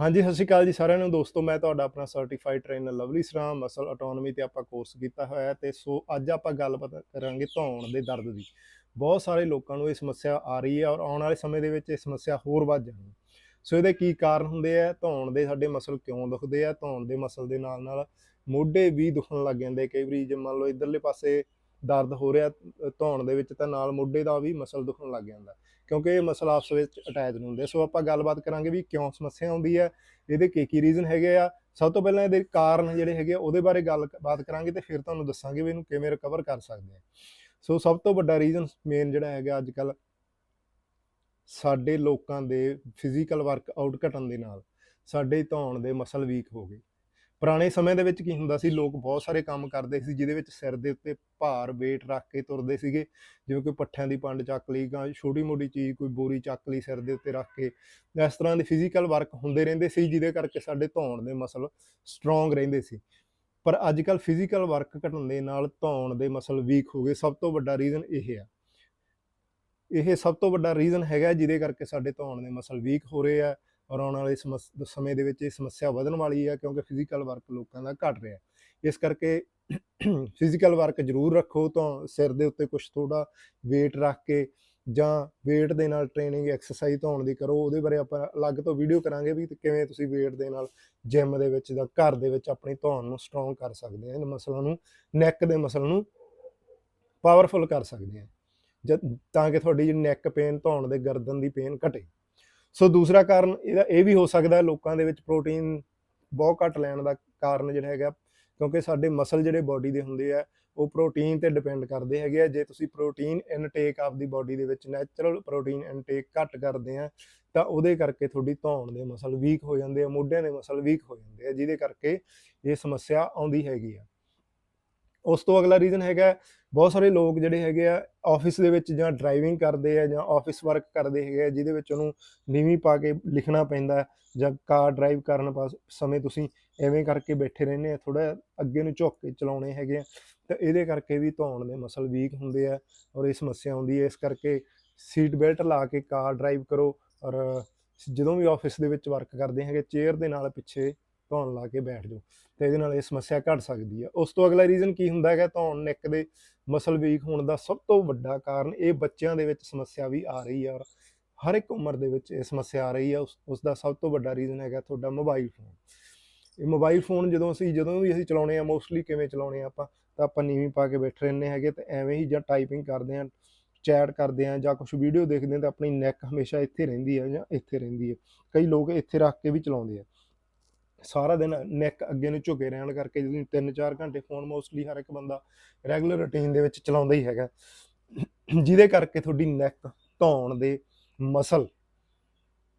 ਹਾਂਜੀ, ਸਤਿ ਸ਼੍ਰੀ ਅਕਾਲ ਜੀ ਸਾਰਿਆਂ ਨੂੰ। ਦੋਸਤੋ, ਮੈਂ ਤੁਹਾਡਾ ਆਪਣਾ certified trainer Lovely Saram muscle autonomy ਤੇ ਆਪਾਂ ਕੋਰਸ ਕੀਤਾ ਹੋਇਆ ਹੈ। ਤੇ ਸੋ, ਅੱਜ ਆਪਾਂ ਗੱਲਬਾਤ ਕਰਾਂਗੇ ਧੌਣ ਦੇ ਦਰਦ ਦੀ। ਬਹੁਤ ਸਾਰੇ ਲੋਕਾਂ ਨੂੰ ਇਹ ਸਮੱਸਿਆ ਆ ਰਹੀ ਹੈ ਔਰ ਆਉਣ ਵਾਲੇ ਸਮੇਂ ਦੇ ਵਿੱਚ ਇਹ ਸਮੱਸਿਆ ਹੋਰ ਵੱਧ ਜਾਣੀ ਸੋ, ਇਹਦੇ ਕੀ ਕਾਰਨ ਹੁੰਦੇ ਆ? ਧੌਣ ਦੇ ਸਾਡੇ ਮਸਲ ਕਿਉਂ ਦੁਖਦੇ ਆ? ਧੌਣ ਦੇ ਮਸਲ ਦੇ ਨਾਲ ਨਾਲ ਮੋਢੇ ਵੀ ਦੁਖਣ ਲੱਗ ਜਾਂਦੇ ਕਈ ਵਾਰੀ ਜੇ ਮੰਨ ਲਓ ਇਧਰਲੇ ਪਾਸੇ ਦਰਦ ਹੋ ਰਿਹਾ, ਧੌਣ ਦੇ ਵਿੱਚ ਤਾਂ ਨਾਲ ਮੋਢੇ ਦਾ ਵੀ ਮਸਲ ਦੁਖਣ ਲੱਗ ਜਾਂਦਾ। ਕਿਉਂਕਿ ਇਹ ਮਸਲ ਆਪਸ ਵਿੱਚ ਅਟੈਚ ਨਹੀਂ ਹੁੰਦੇ। ਸੋ ਆਪਾਂ ਗੱਲਬਾਤ ਕਰਾਂਗੇ ਵੀ ਕਿਉਂ ਸਮੱਸਿਆ ਆਉਂਦੀ ਹੈ, ਇਹਦੇ ਕੀ ਕੀ ਰੀਜ਼ਨ ਹੈਗੇ ਆ। ਸਭ ਤੋਂ ਪਹਿਲਾਂ ਇਹਦੇ ਕਾਰਨ ਜਿਹੜੇ ਹੈਗੇ ਆ, ਉਹਦੇ ਬਾਰੇ ਗੱਲਬਾਤ ਕਰਾਂਗੇ ਤੇ ਫਿਰ ਤੁਹਾਨੂੰ ਦੱਸਾਂਗੇ ਵੀ ਇਹਨੂੰ ਕਿਵੇਂ ਰਿਕਵਰ ਕਰ ਸਕਦੇ ਆ। ਸੋ ਸਭ ਤੋਂ ਵੱਡਾ ਰੀਜ਼ਨ ਮੇਨ ਜਿਹੜਾ ਹੈਗਾ ਅੱਜ ਕੱਲ ਸਾਡੇ ਲੋਕਾਂ ਦੇ ਫਿਜ਼ੀਕਲ ਵਰਕ ਆਊਟ ਘਟਣ ਦੇ ਨਾਲ, ਸਾਡੇ ਧੌਣ ਦੇ ਮਸਲ ਵੀਕ ਹੋ ਗਏ। ਪੁਰਾਣੇ ਸਮੇਂ ਦੇ ਵਿੱਚ ਕੀ ਹੁੰਦਾ ਸੀ, ਲੋਕ ਬਹੁਤ ਸਾਰੇ ਕੰਮ ਕਰਦੇ ਸੀ, ਜਿਹਦੇ ਵਿੱਚ ਸਿਰ ਦੇ ਉੱਤੇ ਭਾਰ, weight ਰੱਖ ਕੇ ਤੁਰਦੇ ਸੀਗੇ। ਜਿਵੇਂ ਕੋਈ ਪੱਠਿਆਂ ਦੀ ਪੰਡ ਚੱਕ ਲਈ ਜਾਂ ਛੋਟੀ ਮੋਟੀ ਚੀਜ਼, ਕੋਈ ਬੋਰੀ ਚੱਕ ਲਈ ਸਿਰ ਦੇ ਉੱਤੇ ਰੱਖ ਕੇ। ਇਸ ਤਰ੍ਹਾਂ ਦੇ ਫਿਜ਼ੀਕਲ ਵਰਕ ਹੁੰਦੇ ਰਹਿੰਦੇ ਸੀ, ਜਿਹਦੇ ਕਰਕੇ ਸਾਡੇ ਧੌਣ ਦੇ ਮਸਲ ਸਟਰੋਂਗ ਰਹਿੰਦੇ ਸੀ। ਪਰ ਅੱਜ ਕੱਲ ਫਿਜ਼ੀਕਲ ਵਰਕ ਘਟਣ ਦੇ ਨਾਲ ਧੌਣ ਦੇ ਮਸਲ ਵੀਕ ਹੋ ਗਏ। ਸਭ ਤੋਂ ਵੱਡਾ ਰੀਜ਼ਨ ਇਹ ਆ। ਇਹ ਸਭ ਤੋਂ ਵੱਡਾ ਰੀਜ਼ਨ ਹੈਗਾ, ਜਿਹਦੇ ਕਰਕੇ ਸਾਡੇ ਧੌਣ ਦੇ ਮਸਲ ਵੀਕ ਹੋ ਰਹੇ ਆ। ਔਰ ਆਉਣ ਵਾਲੇ ਸਮੱਸ- ਸਮੇਂ ਦੇ ਵਿੱਚ ਇਹ ਸਮੱਸਿਆ ਵਧਣ ਵਾਲੀ ਹੈ ਕਿਉਂਕਿ ਫਿਜ਼ੀਕਲ ਵਰਕ ਲੋਕਾਂ ਦਾ ਘਟ ਰਿਹਾ। ਇਸ ਕਰਕੇ ਫਿਜ਼ੀਕਲ ਵਰਕ ਜ਼ਰੂਰ ਰੱਖੋ ਤਾਂ ਸਿਰ ਦੇ ਉੱਤੇ ਕੁਝ ਥੋੜਾ weight ਰੱਖ ਕੇ ਜਾਂ weight ਦੇ ਨਾਲ ਟ੍ਰੇਨਿੰਗ ਐਕਸਰਸਾਈਜ਼ ਧੌਣ ਦੀ ਕਰੋ। ਉਹਦੇ ਬਾਰੇ ਆਪਾਂ ਅਲੱਗ ਤੋਂ ਵੀਡੀਓ ਕਰਾਂਗੇ ਵੀ ਕਿਵੇਂ ਤੁਸੀਂ weight ਦੇ ਨਾਲ ਜਿਮ ਦੇ ਵਿੱਚ ਜਾਂ ਘਰ ਦੇ ਵਿੱਚ ਆਪਣੀ ਧੌਣ ਨੂੰ ਸਟਰੋਂਗ ਕਰ ਸਕਦੇ ਆ ਇਹਨਾਂ ਮਸਲਾਂ ਨੂੰ ਨੈਕ ਦੇ ਮਸਲ ਨੂੰ ਪਾਵਰਫੁਲ ਕਰ ਸਕਦੇ ਆ ਜਦ, ਤਾਂ ਕਿ ਤੁਹਾਡੀ ਜਿਹੜੀ ਨੈਕ ਪੇਨ ਧੌਣ ਦੇ ਗਰਦਨ ਦੀ ਪੇਨ ਘਟੇ। ਸੋ ਦੂਸਰਾ ਕਾਰਨ ਇਹਦਾ ਇਹ ਵੀ ਹੋ ਸਕਦਾ ਲੋਕਾਂ ਦੇ ਵਿੱਚ ਪ੍ਰੋਟੀਨ ਬਹੁਤ ਘੱਟ ਲੈਣ ਦਾ ਕਾਰਨ ਜਿਹੜਾ ਹੈਗਾ, ਕਿਉਂਕਿ ਸਾਡੇ ਮਸਲ ਜਿਹੜੇ ਬਾਡੀ ਦੇ ਹੁੰਦੇ ਆ, ਉਹ ਪ੍ਰੋਟੀਨ ਤੇ ਡਿਪੈਂਡ ਕਰਦੇ ਹੈਗੇ ਆ। ਜੇ ਤੁਸੀਂ ਪ੍ਰੋਟੀਨ ਇਨਟੇਕ ਆਪਦੀ ਬਾਡੀ ਦੇ ਵਿੱਚ ਨੈਚੁਰਲ ਪ੍ਰੋਟੀਨ ਇਨਟੇਕ ਘੱਟ ਕਰਦੇ ਆ, ਤਾਂ ਉਹਦੇ ਕਰਕੇ ਤੁਹਾਡੀ ਧੌਣ ਦੇ ਮਸਲ ਵੀਕ ਹੋ ਜਾਂਦੇ ਆ, ਮੋਢਿਆਂ ਦੇ ਮਸਲ ਵੀਕ ਹੋ ਜਾਂਦੇ ਆ, ਜਿਹਦੇ ਕਰਕੇ ਇਹ ਸਮੱਸਿਆ ਆਉਂਦੀ ਹੈਗੀ ਆ। ਉਸ ਤੋਂ ਅਗਲਾ ਰੀਜ਼ਨ ਹੈਗਾ ਬਹੁਤ ਸਾਰੇ ਲੋਕ ਜਿਹੜੇ ਹੈਗੇ ਆ ਆਫਿਸ ਦੇ ਵਿੱਚ ਜਾਂ ਡਰਾਈਵਿੰਗ ਕਰਦੇ ਆ ਜਾਂ ਆਫਿਸ ਵਰਕ ਕਰਦੇ ਹੈਗੇ ਆ, ਜਿਹਦੇ ਵਿੱਚ ਉਹਨੂੰ ਨੀਵੀਂ ਪਾ ਕੇ ਲਿਖਣਾ ਪੈਂਦਾ ਜਾਂ ਕਾਰ ਡਰਾਈਵ ਕਰਨ ਪਾਸ ਸਮੇਂ ਤੁਸੀਂ ਐਵੇਂ ਕਰਕੇ ਬੈਠੇ ਰਹਿੰਦੇ ਆ ਥੋੜਾ ਅੱਗੇ ਨੂੰ ਝੁੱਕ ਕੇ ਚਲਾਉਣੇ ਹੈਗੇ ਆ, ਤਾਂ ਇਹਦੇ ਕਰਕੇ ਵੀ ਧੌਣ ਦੇ ਮਸਲ ਵੀਕ ਹੁੰਦੇ ਆ ਔਰ ਇਹ ਸਮੱਸਿਆ ਆਉਂਦੀ ਹੈ, ਇਸ ਕਰਕੇ ਸੀਟ ਬੈਲਟ ਲਾ ਕੇ ਕਾਰ ਡਰਾਈਵ ਕਰੋ ਔਰ ਜਦੋਂ ਵੀ ਆਫਿਸ ਦੇ ਵਿੱਚ ਵਰਕ ਕਰਦੇ ਹੈਗੇ ਚੇਅਰ ਦੇ ਨਾਲ ਪਿੱਛੇ ਧੌਣ ਲਾ ਕੇ ਬੈਠ ਜਾਓ, ਤੇ ਇਹਦੇ ਨਾਲ ਇਹ ਸਮੱਸਿਆ ਘਟ ਸਕਦੀ ਹੈ ਉਸ ਤੋਂ ਅਗਲਾ ਰੀਜ਼ਨ ਕੀ ਹੁੰਦਾ ਹੈਗਾ, ਧੌਣ ਨੈਕ ਦੇ ਮਸਲ ਵੀਕ ਹੋਣ ਦਾ ਸਭ ਤੋਂ ਵੱਡਾ ਕਾਰਨ ਇਹ ਬੱਚਿਆਂ ਦੇ ਵਿੱਚ ਸਮੱਸਿਆ ਵੀ ਆ ਰਹੀ ਹੈ ਔਰ ਹਰ ਇੱਕ ਉਮਰ ਦੇ ਵਿੱਚ ਇਹ ਸਮੱਸਿਆ ਆ ਰਹੀ ਹੈ ਉਸ ਉਸ ਦਾ ਸਭ ਤੋਂ ਵੱਡਾ ਰੀਜ਼ਨ ਹੈਗਾ ਤੁਹਾਡਾ ਮੋਬਾਈਲ ਫੋਨ ਇਹ ਮੋਬਾਈਲ ਫੋਨ ਜਦੋਂ ਅਸੀਂ, ਜਦੋਂ ਵੀ ਅਸੀਂ ਚਲਾਉਣੇ ਆ ਮੋਸਟਲੀ ਕਿਵੇਂ ਚਲਾਉਣੇ ਆ ਆਪਾਂ, ਤਾਂ ਆਪਾਂ ਨੀਵੀਂ ਪਾ ਕੇ ਬੈਠੇ ਰਹਿੰਦੇ ਹੈਗੇ ਤੇ ਐਵੇਂ ਹੀ ਜਾਂ ਟਾਈਪਿੰਗ ਕਰਦੇ ਆ ਚੈਟ ਕਰਦੇ ਆ ਜਾਂ ਕੁਝ ਵੀਡੀਓ ਦੇਖਦੇ ਆ ਤਾਂ ਆਪਣੀ ਨੈਕ ਹਮੇਸ਼ਾ ਇੱਥੇ ਰਹਿੰਦੀ ਹੈ ਜਾਂ ਇੱਥੇ ਰਹਿੰਦੀ ਹੈ ਕਈ ਲੋਕ ਇੱਥੇ ਰੱਖ ਕੇ ਵੀ ਚਲਾਉਂਦੇ ਆ। ਸਾਰਾ ਦਿਨ ਨੈਕ ਅੱਗੇ ਨੂੰ ਝੁਕੇ ਰਹਿਣ ਕਰਕੇ ਜਦੋਂ 3-4 ਘੰਟੇ ਫੋਨ ਮੋਸਟਲੀ ਹਰ ਇੱਕ ਬੰਦਾ ਰੈਗੂਲਰ ਰੁਟੀਨ ਦੇ ਵਿੱਚ ਚਲਾਉਂਦਾ ਹੀ ਹੈਗਾ। ਜਿਹਦੇ ਕਰਕੇ ਤੁਹਾਡੀ ਨੈਕ ਧੌਣ ਦੇ ਮਸਲ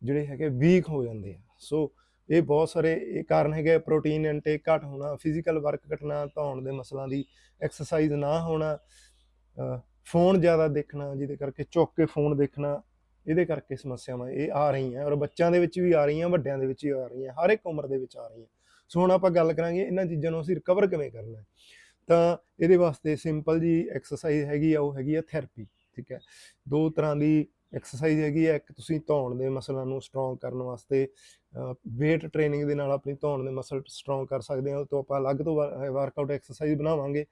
ਜਿਹੜੇ ਹੈਗੇ ਵੀਕ ਹੋ ਜਾਂਦੇ ਆ। ਸੋ ਇਹ ਬਹੁਤ ਸਾਰੇ ਇਹ ਕਾਰਨ ਹੈਗੇ ਪ੍ਰੋਟੀਨ ਇਨਟੇਕ ਘੱਟ ਹੋਣਾ ਫਿਜ਼ੀਕਲ ਵਰਕ ਘਟਣਾ, ਧੌਣ ਦੇ ਮਸਲਾਂ ਦੀ ਐਕਸਰਸਾਈਜ਼ ਨਾ ਹੋਣਾ ਫੋਨ ਜ਼ਿਆਦਾ ਦੇਖਣਾ, ਜਿਹਦੇ ਕਰਕੇ ਝੁੱਕ ਕੇ ਫੋਨ ਦੇਖਣਾ ਇਹਦੇ ਕਰਕੇ ਸਮੱਸਿਆਵਾਂ ਇਹ ਆ ਰਹੀਆਂ ਔਰ ਬੱਚਿਆਂ ਦੇ ਵਿੱਚ ਵੀ ਆ ਰਹੀਆਂ, ਵੱਡਿਆਂ ਦੇ ਵਿੱਚ ਵੀ ਆ ਰਹੀਆਂ, ਹਰ ਇੱਕ ਉਮਰ ਦੇ ਵਿੱਚ ਆ ਰਹੀਆਂ। ਸੋ ਹੁਣ ਆਪਾਂ ਗੱਲ ਕਰਾਂਗੇ ਇਹਨਾਂ ਚੀਜ਼ਾਂ ਨੂੰ ਅਸੀਂ ਰਿਕਵਰ ਕਿਵੇਂ ਕਰਨਾ ਹੈ। ਤਾਂ ਇਹਦੇ ਵਾਸਤੇ ਸਿੰਪਲ ਜੀ ਐਕਸਰਸਾਈਜ਼ ਹੈਗੀ ਆ, ਉਹ ਹੈਗੀ ਆ ਥੈਰੇਪੀ ਠੀਕ ਹੈ। ਦੋ ਤਰ੍ਹਾਂ ਦੀ ਐਕਸਰਸਾਈਜ਼ ਹੈਗੀ ਆ, ਇੱਕ ਤੁਸੀਂ ਧੌਣ ਦੇ ਮਸਲਾਂ ਨੂੰ ਸਟਰੋਂਗ ਕਰਨ ਵਾਸਤੇ weight ਟ੍ਰੇਨਿੰਗ ਦੇ ਨਾਲ ਆਪਣੀ ਧੌਣ ਦੇ ਮਸਲ ਸਟਰੋਂਗ ਕਰ ਸਕਦੇ ਹਾਂ ਤੋਂ ਆਪਾਂ ਅਲੱਗ ਤੋਂ ਵਰਕਆਊਟ ਐਕਸਰਸਾਈਜ਼ ਬਣਾਵਾਂਗੇ।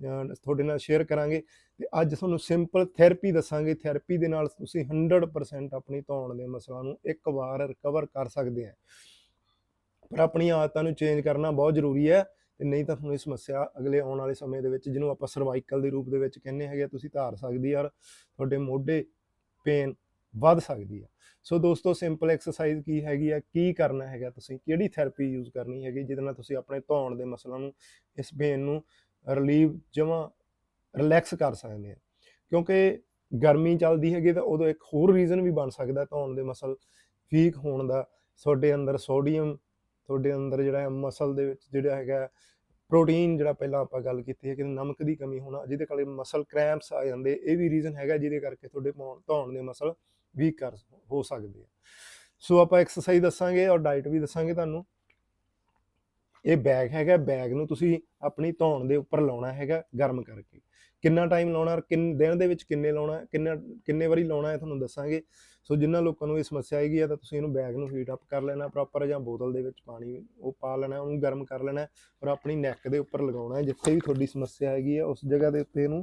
ਤੁਹਾਡੇ ਨਾਲ ਸ਼ੇਅਰ ਕਰਾਂਗੇ ਤੇ ਅੱਜ ਤੁਹਾਨੂੰ ਸਿੰਪਲ ਥੈਰੇਪੀ ਦੱਸਾਂਗੇ। ਥੈਰੇਪੀ ਦੇ ਨਾਲ ਤੁਸੀਂ 100% ਆਪਣੀ ਧੌਣ ਦੇ ਮਸਲਾਂ ਨੂੰ ਇੱਕ ਵਾਰ ਰਿਕਵਰ ਕਰ ਸਕਦੇ ਆ। ਪਰ ਆਪਣੀ ਆਦਤਾਂ ਨੂੰ ਚੇਂਜ ਕਰਨਾ ਬਹੁਤ ਜ਼ਰੂਰੀ ਹੈ ਤੇ ਨਹੀਂ ਤਾਂ ਤੁਹਾਨੂੰ ਇਹ ਸਮੱਸਿਆ ਅਗਲੇ ਆਉਣ ਵਾਲੇ ਸਮੇਂ ਦੇ ਵਿੱਚ ਜਿਹਨੂੰ ਆਪਾਂ ਸਰਵਾਈਕਲ ਦੇ ਰੂਪ ਦੇ ਵਿੱਚ ਕਹਿੰਦੇ ਹੈਗੇ ਤੁਸੀਂ ਧਾਰ ਸਕਦੀ ਆ ਔਰ ਤੁਹਾਡੇ ਮੋਢੇ ਪੇਨ ਵੱਧ ਸਕਦੀ ਆ। ਸੋ ਦੋਸਤੋ ਸਿੰਪਲ ਐਕਸਰਸਾਈਜ਼ ਕੀ ਹੈਗੀ ਆ, ਕੀ ਕਰਨਾ ਹੈਗਾ, ਤੁਸੀਂ ਕਿਹੜੀ ਥੈਰੇਪੀ ਯੂਜ਼ ਕਰਨੀ ਹੈਗੀ ਜਿਹਦੇ ਨਾਲ ਤੁਸੀਂ ਆਪਣੇ ਧੌਣ ਦੇ ਮਸਲਾਂ ਨੂੰ, ਇਸ ਪੇਨ ਨੂੰ ਰਿਲੀਵ ਜਮਾਂ ਰਿਲੈਕਸ ਕਰ ਸਕਦੇ ਆ ਕਿਉਂਕਿ ਗਰਮੀ ਚੱਲਦੀ ਹੈਗੀ ਤਾਂ ਉਦੋਂ ਇੱਕ ਹੋਰ ਰੀਜ਼ਨ ਵੀ ਬਣ ਸਕਦਾ ਧੌਣ ਦੇ ਮਸਲ ਵੀਕ ਹੋਣ ਦਾ। ਤੁਹਾਡੇ ਅੰਦਰ ਸੋਡੀਅਮ ਤੁਹਾਡੇ ਅੰਦਰ ਜਿਹੜਾ ਮਸਲ ਦੇ ਵਿੱਚ ਜਿਹੜਾ ਹੈਗਾ ਪ੍ਰੋਟੀਨ ਜਿਹੜਾ ਪਹਿਲਾਂ ਆਪਾਂ ਗੱਲ ਕੀਤੀ ਹੈ ਕਿ ਨਮਕ ਦੀ ਕਮੀ ਹੋਣਾ, ਜਿਹਦੇ ਕਰਕੇ ਮਸਲ ਕ੍ਰੈਂਪਸ ਆ ਜਾਂਦੇ, ਇਹ ਵੀ ਰੀਜ਼ਨ ਹੈਗਾ ਜਿਹਦੇ ਕਰਕੇ ਤੁਹਾਡੇ ਧੌਣ- ਧੌਣ ਦੇ ਮਸਲ ਵੀਕ ਕਰ, ਹੋ ਸਕਦੇ ਆ। ਸੋ ਆਪਾਂ ਐਕਸਰਸਾਈਜ਼ ਦੱਸਾਂਗੇ ਔਰ ਡਾਈਟ ਵੀ ਦੱਸਾਂਗੇ ਤੁਹਾਨੂੰ। ਇਹ ਬੈਗ ਹੈਗਾ ਬੈਗ ਨੂੰ ਤੁਸੀਂ ਆਪਣੀ ਧੌਣ ਦੇ ਉੱਪਰ ਲਾਉਣਾ ਹੈਗਾ ਗਰਮ ਕਰਕੇ। ਕਿੰਨਾ ਟਾਈਮ ਲਾਉਣਾ ਔਰ ਕਿੰਨ, ਦਿਨ ਦੇ ਵਿੱਚ ਕਿੰਨੇ ਲਾਉਣਾ, ਕਿੰਨਾ, ਕਿੰਨੇ ਵਾਰੀ ਲਾਉਣਾ ਹੈ ਤੁਹਾਨੂੰ ਦੱਸਾਂਗੇ। ਸੋ ਜਿਨ੍ਹਾਂ ਲੋਕਾਂ ਨੂੰ ਇਹ ਸਮੱਸਿਆ ਹੈਗੀ ਆ ਤਾਂ ਤੁਸੀਂ ਇਹਨੂੰ ਬੈਗ ਨੂੰ ਹੀਟ ਅਪ ਕਰ ਲੈਣਾ ਪ੍ਰੋਪਰ ਜਾਂ ਬੋਤਲ ਦੇ ਵਿੱਚ ਪਾਣੀ ਉਹ ਪਾ ਲੈਣਾ, ਉਹਨੂੰ ਗਰਮ ਕਰ ਲੈਣਾ ਔਰ ਆਪਣੀ ਨੈਕ ਦੇ ਉੱਪਰ ਲਗਾਉਣਾ ਹੈ। ਜਿੱਥੇ ਵੀ ਤੁਹਾਡੀ ਸਮੱਸਿਆ ਹੈਗੀ ਆ ਉਸ ਜਗ੍ਹਾ ਦੇ ਉੱਤੇ ਇਹਨੂੰ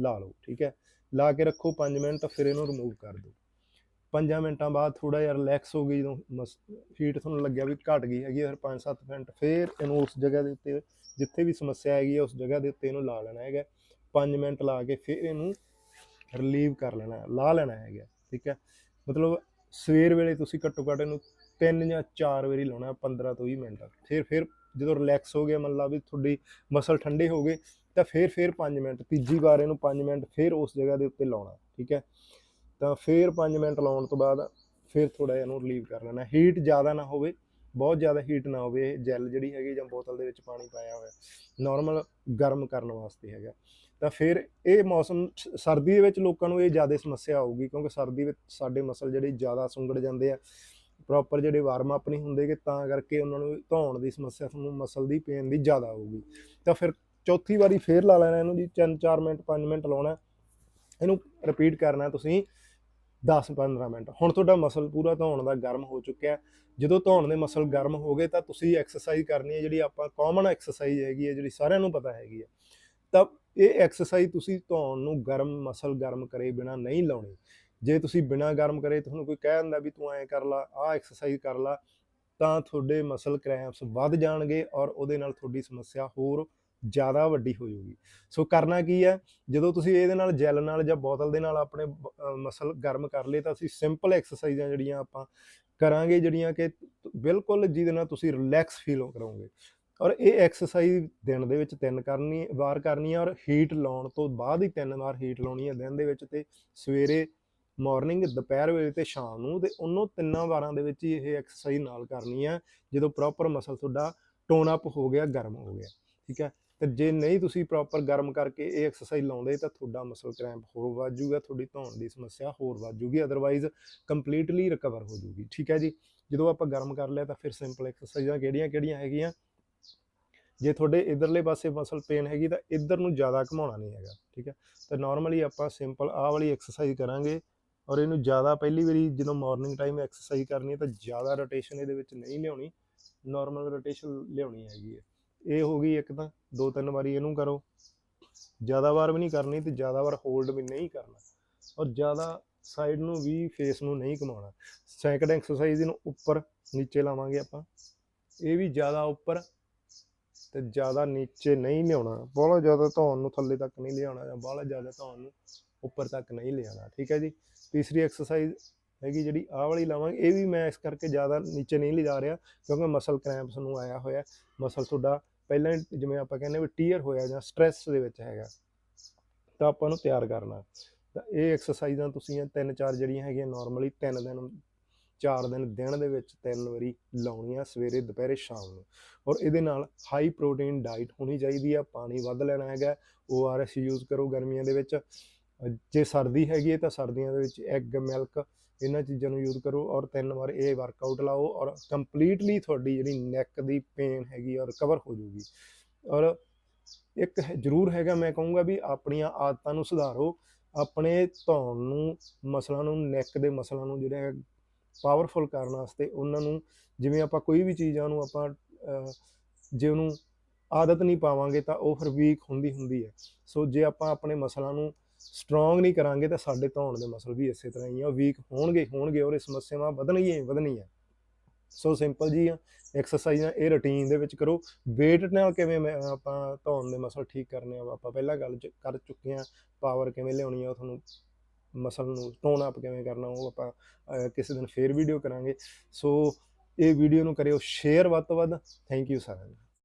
ਲਾ ਲਓ, ਠੀਕ ਹੈ? ਲਾ ਕੇ ਰੱਖੋ 5 ਮਿੰਟ, ਫਿਰ ਇਹਨੂੰ ਰਿਮੂਵ ਕਰ ਦਿਓ। 5 ਮਿੰਟਾਂ ਬਾਅਦ ਥੋੜਾ ਜਿਹਾ ਰਿਲੈਕਸ ਹੋ ਗਈ ਜਦੋਂ ਹੀਟ ਤੁਹਾਨੂੰ ਲੱਗਿਆ ਵੀ ਘਟ ਗਈ ਹੈਗੀ ਆ, ਫਿਰ 5-7 ਮਿੰਟ ਫਿਰ ਇਹਨੂੰ ਉਸ ਜਗ੍ਹਾ ਦੇ ਉੱਤੇ ਜਿੱਥੇ ਵੀ ਸਮੱਸਿਆ ਹੈਗੀ ਆ ਉਸ ਜਗ੍ਹਾ ਦੇ ਉੱਤੇ ਇਹਨੂੰ ਲਾ ਲੈਣਾ ਹੈਗਾ। 5 ਮਿੰਟ ਲਾ ਕੇ ਫਿਰ ਇਹਨੂੰ ਰਿਲੀਵ ਕਰ ਲੈਣਾ ਲਾ ਲੈਣਾ ਹੈਗਾ ਠੀਕ ਹੈ? ਮਤਲਬ ਸਵੇਰ ਵੇਲੇ ਤੁਸੀਂ ਘੱਟੋ ਘੱਟ ਇਹਨੂੰ 3 ਜਾਂ 4 ਵਾਰੀ ਲਾਉਣਾ 15 ਤੋਂ 20 ਮਿੰਟ। ਫਿਰ ਫਿਰ ਜਦੋਂ ਰਿਲੈਕਸ ਹੋ ਗਿਆ ਮੰਨ ਲਾ ਵੀ ਤੁਹਾਡੀ ਮਸਲ ਠੰਡੇ ਹੋ ਗਏ ਤਾਂ ਫਿਰ ਫਿਰ 5 ਮਿੰਟ ਤੀਜੀ ਵਾਰ ਇਹਨੂੰ 5 ਮਿੰਟ ਫਿਰ ਉਸ ਜਗ੍ਹਾ ਦੇ ਉੱਤੇ ਲਾਉਣਾ ਠੀਕ ਹੈ? ਤਾਂ ਫਿਰ 5 ਮਿੰਟ ਲਾਉਣ ਤੋਂ ਬਾਅਦ ਫਿਰ ਥੋੜਾ ਜਿਹਾ ਇਹਨੂੰ ਰਿਲੀਵ ਕਰ ਲੈਣਾ। ਹੀਟ ਜ਼ਿਆਦਾ ਨਾ ਹੋਵੇ, ਬਹੁਤ ਜ਼ਿਆਦਾ ਹੀਟ ਨਾ ਹੋਵੇ, ਇਹ ਜੈਲ ਜਿਹੜੀ ਹੈਗੀ ਜਾਂ ਬੋਤਲ ਦੇ ਵਿੱਚ ਪਾਣੀ ਪਾਇਆ ਹੋਇਆ ਨਾਰਮਲ ਗਰਮ ਕਰਨ ਵਾਸਤੇ ਹੈਗਾ। ਤਾਂ ਫਿਰ ਇਹ ਮੌਸਮ ਸਰਦੀ ਦੇ ਵਿੱਚ ਲੋਕਾਂ ਨੂੰ ਇਹ ਜ਼ਿਆਦਾ ਸਮੱਸਿਆ ਆਊਗੀ, ਕਿਉਂਕਿ ਸਰਦੀ ਵਿੱਚ ਸਾਡੇ ਮਸਲ ਜਿਹੜੇ ਜ਼ਿਆਦਾ ਸੁੰਗੜ ਜਾਂਦੇ ਆ ਪ੍ਰੋਪਰ ਜਿਹੜੇ ਵਾਰਮ ਅਪ ਨਹੀਂ ਹੁੰਦੇ ਕਿ ਤਾਂ ਕਰਕੇ ਉਹਨਾਂ ਨੂੰ ਧੌਣ ਦੀ ਸਮੱਸਿਆ ਤੁਹਾਨੂੰ ਮਸਲ ਦੀ ਪੇਨ ਦੀ ਜ਼ਿਆਦਾ ਆਊਗੀ। ਤਾਂ ਫਿਰ ਚੌਥੀ ਵਾਰੀ ਫੇਰ ਲਾ ਲੈਣਾ ਇਹਨੂੰ ਜੀ 3-4 ਮਿੰਟ 5 ਮਿੰਟ ਲਾਉਣਾ, ਇਹਨੂੰ ਰਿਪੀਟ ਕਰਨਾ ਤੁਸੀਂ। 10-15 ਮਿੰਟ। ਹੁਣ ਤੁਹਾਡਾ ਮਸਲ ਪੂਰਾ ਧੌਣ ਦਾ ਗਰਮ ਹੋ ਚੁੱਕਿਆ ਜਦੋਂ ਧੌਣ ਦੇ ਮਸਲ ਗਰਮ ਹੋ ਗਏ ਤਾਂ ਤੁਸੀਂ ਐਕਸਰਸਾਈਜ਼ ਕਰਨੀ ਹੈ, ਜਿਹੜੀ ਆਪਾਂ ਕਾਮਨ ਐਕਸਰਸਾਈਜ਼ ਹੈਗੀ ਹੈ, ਜਿਹੜੀ ਸਾਰਿਆਂ ਨੂੰ ਪਤਾ ਹੈਗੀ ਹੈ। ਤਾਂ ਇਹ ਐਕਸਰਸਾਈਜ਼ ਤੁਸੀਂ ਧੌਣ ਨੂੰ ਗਰਮ ਮਸਲ ਗਰਮ ਕਰੇ ਬਿਨਾ ਨਹੀਂ ਲਾਉਣੀ। ਜੇ ਤੁਸੀਂ ਬਿਨਾ ਗਰਮ ਕਰੇ ਤੁਹਾਨੂੰ ਕੋਈ ਕਹਿ ਦਿੰਦਾ ਵੀ ਤੂੰ ਐਂ ਕਰ ਲਾ, ਆਹ ਐਕਸਰਸਾਈਜ਼ ਕਰ ਲਾ, ਤਾਂ ਤੁਹਾਡੇ ਮਸਲ ਕ੍ਰੈਂਪਸ ਵੱਧ ਜਾਣਗੇ ਔਰ ਉਹਦੇ ਨਾਲ ਤੁਹਾਡੀ ਸਮੱਸਿਆ ਹੋਰ ਜ਼ਿਆਦਾ ਵੱਡੀ ਹੋ ਜਾਊਗੀ। ਸੋ ਕਰਨਾ ਕੀ ਹੈ? ਜਦੋਂ ਤੁਸੀਂ ਇਹਦੇ ਨਾਲ ਜੈਲ ਨਾਲ ਜਾਂ ਬੋਤਲ ਦੇ ਨਾਲ ਆਪਣੇ ਮਸਲ ਗਰਮ ਕਰ ਲਏ, ਤਾਂ ਅਸੀਂ ਸਿੰਪਲ ਐਕਸਰਸਾਈਜ਼ਾਂ ਜਿਹੜੀਆਂ ਆਪਾਂ ਕਰਾਂਗੇ, ਜਿਹੜੀਆਂ ਕਿ ਬਿਲਕੁਲ ਜਿਹਦੇ ਨਾਲ ਤੁਸੀਂ ਰਿਲੈਕਸ ਫੀਲ ਕਰੋਗੇ। ਔਰ ਇਹ ਐਕਸਰਸਾਈਜ਼ ਦਿਨ ਦੇ ਵਿੱਚ ਤਿੰਨ ਕਰਨੀ, ਵਾਰ ਕਰਨੀ ਹੈ ਔਰ ਹੀਟ ਲਾਉਣ ਤੋਂ ਬਾਅਦ ਹੀ ਤਿੰਨ ਵਾਰ ਹੀਟ ਲਾਉਣੀ ਹੈ ਦਿਨ ਦੇ ਵਿੱਚ ਤੇ ਸਵੇਰੇ ਮਾਰਨਿੰਗ ਦੁਪਹਿਰ ਵੇਲੇ ਤੇ ਸ਼ਾਮ ਨੂੰ ਤੇ ਉਹਨੋਂ ਤਿੰਨਾਂ ਵਾਰਾਂ ਦੇ ਵਿੱਚ ਹੀ ਇਹ ਐਕਸਰਸਾਈਜ਼ ਨਾਲ ਕਰਨੀ ਹੈ। ਜਦੋਂ ਪ੍ਰੋਪਰ ਮਸਲ ਤੁਹਾਡਾ ਟੋਨ ਅਪ ਹੋ ਗਿਆ, ਗਰਮ ਹੋ ਗਿਆ। ਠੀਕ ਹੈ? ਤੇ ਜੇ ਨਹੀਂ ਤੁਸੀਂ ਪ੍ਰੋਪਰ ਗਰਮ ਕਰਕੇ ਇਹ ਐਕਸਰਸਾਈਜ਼ ਲਾਉਂਦੇ, ਤਾਂ ਤੁਹਾਡਾ ਮਸਲ ਕ੍ਰੈਂਪ ਹੋਰ ਵੱਧ ਜਾਊਗਾ, ਤੁਹਾਡੀ ਧੌਣ ਦੀ ਸਮੱਸਿਆ ਹੋਰ ਵੱਧ ਜਾਊਗੀ ਅਦਰਵਾਈਜ਼ ਕੰਪਲੀਟਲੀ ਰਿਕਵਰ ਹੋ ਜਾਊਗੀ, ਠੀਕ ਹੈ ਜੀ? ਜਦੋਂ ਆਪਾਂ ਗਰਮ ਕਰ ਲਿਆ, ਤਾਂ ਫਿਰ ਸਿੰਪਲ ਐਕਸਰਸਾਈਜ਼ਾਂ ਕਿਹੜੀਆਂ ਕਿਹੜੀਆਂ ਹੈਗੀਆਂ? ਜੇ ਤੁਹਾਡੇ ਇਧਰਲੇ ਪਾਸੇ ਮਸਲ ਪੇਨ ਹੈਗੀ, ਤਾਂ ਇਧਰ ਨੂੰ ਜ਼ਿਆਦਾ ਘੁਮਾਉਣਾ ਨਹੀਂ ਹੈਗਾ, ਠੀਕ ਹੈ? ਤਾਂ ਨਾਰਮਲੀ ਆਪਾਂ ਸਿੰਪਲ ਆਹ ਵਾਲੀ ਐਕਸਰਸਾਈਜ਼ ਕਰਾਂਗੇ ਔਰ ਇਹਨੂੰ ਜ਼ਿਆਦਾ ਪਹਿਲੀ ਵਾਰੀ ਜਦੋਂ ਮਾਰਨਿੰਗ ਟਾਈਮ ਐਕਸਰਸਾਈਜ਼ ਕਰਨੀ ਹੈ, ਤਾਂ ਜ਼ਿਆਦਾ ਰੋਟੇਸ਼ਨ ਇਹਦੇ ਵਿੱਚ ਨਹੀਂ ਲਿਆਉਣੀ ਨਾਰਮਲ ਰੋਟੇਸ਼ਨ ਲਿਆਉਣੀ ਹੈਗੀ ਹੈ। ਇਹ ਹੋ ਗਈ ਇੱਕ ਤਾਂ, ਦੋ ਤਿੰਨ ਵਾਰੀ ਇਹਨੂੰ ਕਰੋ। ਜ਼ਿਆਦਾ ਵਾਰ ਵੀ ਨਹੀਂ ਕਰਨੀ ਤੇ ਜ਼ਿਆਦਾ ਵਾਰ ਹੋਲਡ ਵੀ ਨਹੀਂ ਕਰਨਾ। ਔਰ ਜ਼ਿਆਦਾ ਸਾਈਡ ਨੂੰ ਵੀ ਫੇਸ ਨੂੰ ਨਹੀਂ ਘੁਮਾਉਣਾ। ਸੈਕੰਡ ਐਕਸਰਸਾਈਜ਼ ਇਹਨੂੰ ਉੱਪਰ ਨੀਚੇ ਲਾਵਾਂਗੇ ਆਪਾਂ। ਇਹ ਵੀ ਜ਼ਿਆਦਾ ਉੱਪਰ ਤੇ ਜ਼ਿਆਦਾ ਨੀਚੇ ਨਹੀਂ ਲਿਆਉਣਾ। ਬਹੁਤ ਜ਼ਿਆਦਾ ਧੌਣ ਨੂੰ ਥੱਲੇ ਤੱਕ ਨਹੀਂ ਲਿਆਉਣਾ ਜਾਂ ਬਹੁਤ ਜ਼ਿਆਦਾ ਧੌਣ ਨੂੰ ਉੱਪਰ ਤੱਕ ਨਹੀਂ ਲਿਆਉਣਾ, ਠੀਕ ਹੈ ਜੀ? ਤੀਸਰੀ ਐਕਸਰਸਾਈਜ਼ ਹੈਗੀ ਜਿਹੜੀ ਆਹ ਵਾਲੀ ਲਾਵਾਂਗੇ। ਇਹ ਵੀ ਮੈਂ ਇਸ ਕਰਕੇ ਜ਼ਿਆਦਾ ਨੀਚੇ ਨਹੀਂ ਲਿਜਾ ਰਿਹਾ ਕਿਉਂਕਿ ਮਸਲ ਕ੍ਰੈਂਪਸ ਨੂੰ ਆਇਆ ਹੋਇਆ। ਮਸਲ ਤੁਹਾਡਾ ਪਹਿਲਾਂ ਜਿਵੇਂ ਆਪਾਂ ਕਹਿੰਦੇ ਵੀ ਟੀਅਰ ਹੋਇਆ ਜਾਂ ਸਟ੍ਰੈਸ ਦੇ ਵਿੱਚ ਹੈਗਾ, ਤਾਂ ਆਪਾਂ ਨੂੰ ਤਿਆਰ ਕਰਨਾ। ਤਾਂ ਇਹ ਐਕਸਰਸਾਈਜ਼ਾਂ ਤੁਸੀਂ ਤਿੰਨ ਚਾਰ ਜਿਹੜੀਆਂ ਹੈਗੀਆਂ ਨਾਰਮਲੀ ਤਿੰਨ ਦਿਨ, ਚਾਰ ਦਿਨ ਦਿਨ ਦੇ ਵਿੱਚ ਤਿੰਨ ਵਾਰੀ ਲਾਉਣੀਆਂ ਸਵੇਰੇ, ਦੁਪਹਿਰੇ, ਸ਼ਾਮ ਨੂੰ। ਔਰ ਇਹਦੇ ਨਾਲ ਹਾਈ ਪ੍ਰੋਟੀਨ ਡਾਈਟ ਹੋਣੀ ਚਾਹੀਦੀ ਆ, ਪਾਣੀ ਵੱਧ ਲੈਣਾ ਹੈਗਾ ORS ਯੂਜ਼ ਕਰੋ ਗਰਮੀਆਂ ਦੇ ਵਿੱਚ। ਜੇ ਸਰਦੀ ਹੈਗੀ ਹੈ ਤਾਂ ਸਰਦੀਆਂ ਦੇ ਵਿੱਚ ਐਗ ਮਿਲਕ ਇਹਨਾਂ ਚੀਜ਼ਾਂ ਨੂੰ ਯੂਜ਼ ਕਰੋ ਔਰ ਤਿੰਨ ਵਾਰ ਇਹ ਵਰਕਆਊਟ ਲਾਓ ਔਰ ਕੰਪਲੀਟਲੀ ਤੁਹਾਡੀ ਜਿਹੜੀ ਨੈਕ ਦੀ ਪੇਨ ਹੈਗੀ ਔਰ ਕਵਰ ਹੋ ਜਾਊਗੀ। ਔਰ ਇੱਕ ਜ਼ਰੂਰ ਹੈਗਾ ਮੈਂ ਕਹੂੰਗਾ ਵੀ ਆਪਣੀਆਂ ਆਦਤਾਂ ਨੂੰ ਸੁਧਾਰੋ, ਆਪਣੇ ਧੌਣ ਨੂੰ, ਮਸਲਾਂ ਨੂੰ ਨੈਕ ਦੇ ਮਸਲਾਂ ਨੂੰ ਜਿਹੜਾ ਪਾਵਰਫੁਲ ਕਰਨ ਵਾਸਤੇ ਉਹਨਾਂ ਨੂੰ ਜਿਵੇਂ ਆਪਾਂ ਕੋਈ ਵੀ ਚੀਜ਼ਾਂ ਨੂੰ ਆਪਾਂ ਜੇ ਉਹਨੂੰ ਆਦਤ ਨਹੀਂ ਪਾਵਾਂਗੇ ਤਾਂ ਉਹ ਫਿਰ ਵੀਕ ਹੁੰਦੀ ਹੁੰਦੀ ਹੈ। ਸੋ ਜੇ ਆਪਾਂ ਆਪਣੇ ਮਸਲਾਂ ਨੂੰ ਸਟਰੋਂਗ ਨਹੀਂ ਕਰਾਂਗੇ ਤਾਂ ਸਾਡੇ ਧੌਣ ਦੇ ਮਸਲ ਵੀ ਇਸੇ ਤਰ੍ਹਾਂ ਹੀ ਆ ਵੀਕ ਹੋਣਗੇ ਹੋਣਗੇ, ਔਰ ਇਹ ਸਮੱਸਿਆਵਾਂ ਵਧਣਗੀਆਂ ਹੀ ਵਧਣਗੀਆਂ। ਸੋ ਸਿੰਪਲ ਜੀ ਆ ਐਕਸਰਸਾਈਜ਼ਾਂ ਇਹ ਰੁਟੀਨ ਦੇ ਵਿੱਚ ਕਰੋ। weight ਨਾਲ ਕਿਵੇਂ ਮੈਂ- ਆਪਾਂ ਧੌਣ ਦੇ ਮਸਲ ਠੀਕ ਕਰਨੇ ਆ, ਆਪਾਂ ਪਹਿਲਾਂ ਗੱਲ ਚ- ਕਰ ਚੁੱਕੇ ਆ ਪਾਵਰ ਕਿਵੇਂ ਲਿਆਉਣੀ ਆ ਉਹ ਤੁਹਾਨੂੰ ਮਸਲ ਨੂੰ ਟੋਨ ਅਪ ਕਿਵੇਂ ਕਰਨਾ, ਉਹ ਆਪਾਂ ਕਿਸੇ ਦਿਨ ਫੇਰ ਵੀਡੀਓ ਕਰਾਂਗੇ। ਸੋ ਇਹ ਵੀਡੀਓ ਨੂੰ ਕਰਿਓ ਸ਼ੇਅਰ ਵੱਧ ਤੋਂ ਵੱਧ। ਥੈਂਕ ਯੂ ਸਾਰਿਆਂ ਨੂੰ।